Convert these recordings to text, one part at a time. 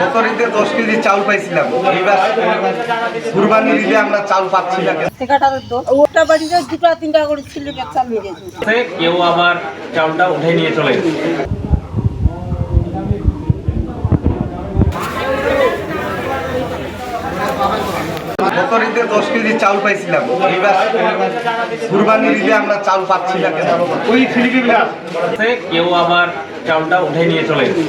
গত ঈদে দশ কেজি চাউল পাইছিলাম। এইবার কুরবানির ঈদে আমরা চাউল পাচ্ছি না কেন? ঠিকাদারের দোষ। ওটা বাড়িতে দুটো তিনটা করে ছিল চাল গেছে। কেউ আবার চাউলটা উঠে নিয়ে চলে গেছে। গত ঈদে দশ কেজি চাউল পাইছিলাম। এইবার কুরবানির ঈদে আমরা চাউল পাচ্ছি না কেন? ওই কেউ আবার চাউলটা উঠে নিয়ে চলে গেছে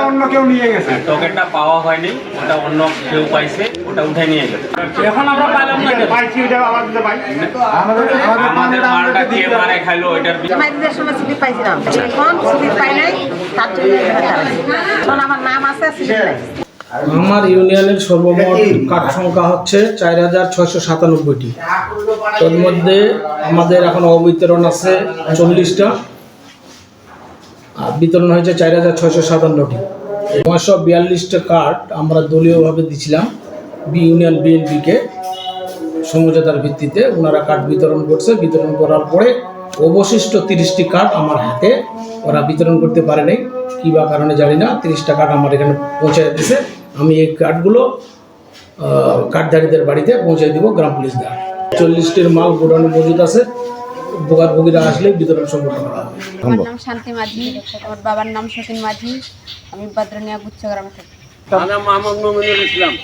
অন্য কেউ নিয়ে গেছে। টোকেনটা পাওয়া হয়নি ওটা অন্য কেউ পাইছে ওটা উঠে নিয়ে গেছে। এখন আমরা পাইলাম না পাইছি ওটা আবার দিতে পাই আমাদের আমাদের মালটা কে মারে খাইলো ওইটার বি- সময় স্লিপ পাইছিলাম এখন স্লিপ পাই নাই তার জন্য এখন আমার নাম আছে স্লিপ নাই আমার ইউনিয়নের সর্বমোট কাঠ সংখ্যা হচ্ছে চার হাজার ছয়শো সাতানব্বইটি। তোর মধ্যে আমাদের এখন অবিতরণ আছে চল্লিশটা। বিতরণ হয়েছে চার হাজার ছয়শো সাতান্নটি। নয়শো বিয়াল্লিশটা কার্ড আমরা দলীয়ভাবে দিছিলাম বি ইউনিয়ন বিএনপিকে সমঝোতার ভিত্তিতে। ওনারা কার্ড বিতরণ করছে। বিতরণ করার পরে অবশিষ্ট তিরিশটি কার্ড আমার হাতে। ওরা বিতরণ করতে পারে কী বা কারণে জানি না। তিরিশটা কার্ড আমার এখানে পৌঁছে দিয়েছে আমি এই কার্ডগুলো কার্ডধারীদের বাড়িতে পৌঁছে দিব গ্রাম পুলিশ দ্বারা। চল্লিশটির মাল গোডাউনে মজুদ আছে। ভোগারভোগীরা আসলে বিতরণ সম্পন্ন করা হবে। আমার নাম শান্তি মাঝি আমার বাবার নাম শচীন মাঝি আমি বাদ্রনিয়া গুচ্ছ গ্রামে থাকি। আমার নাম মোহাম্মদ মমিনুল ইসলাম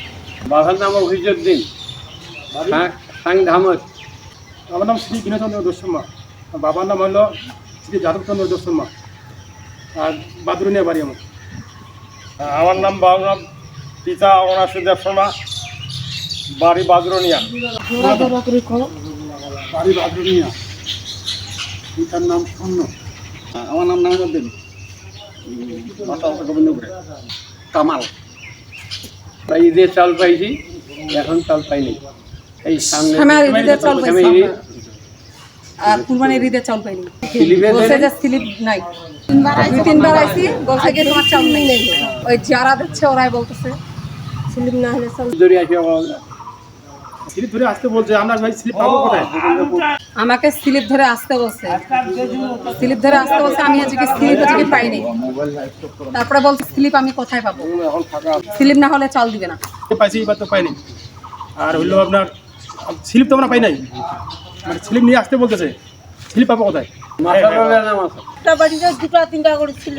বাবার নাম অভিজুদ্দিন হ্যাঁ সাংধামত আমার নাম শ্রী বিনোচন্দ্র দোসম্মা বাবার নাম হলো শ্রী যাদবচন্দ্র দোসম্মা আর বাদরুনিয়া বাড়ি আমার। আমার নাম বাবুরাম পিতা অনাসুদেব শর্মা বাড়ি বাদরনিয়া। বাড়ি বাদরুনিয়া। পিতার নাম স্বর্ণ। আমার নাম নামুদ্দিন বাসা গোবিন্দপুরে। কামাল। তাই ঈদের চাল পাইছি এখন চাল পাইনি এই সামনে চাল আর কুরবানির ঈদের চাউল পাইনি। স্লিপে বলছে যে স্লিপ নাই। দুই তিনবার আইছি বলছে তোমার চাউল নেই। ওই যারা দিচ্ছে ওরাই বলতেছে। স্লিপ না হলে চাউল জড়ি আসি স্লিপ ধরে আসতে বলছে। আমরা ভাই স্লিপ পাবো কোথায়? আমাকে স্লিপ ধরে আসতে বলছে। স্লিপ ধরে আসতে বলছে আমি আজকে স্লিপ আজকে পাইনি। তারপরে বলছে স্লিপ আমি কোথায় পাবো? স্লিপ না হলে চাল দিবে না। পাইছি এবার তো পাইনি। আর হইল আপনার স্লিপ তো আমরা পাই নাই। মানে স্লিপ নিয়ে আসতে বলতেছে। স্লিপ পাবো কোথায়? ছেলে তিনটা করে ছিল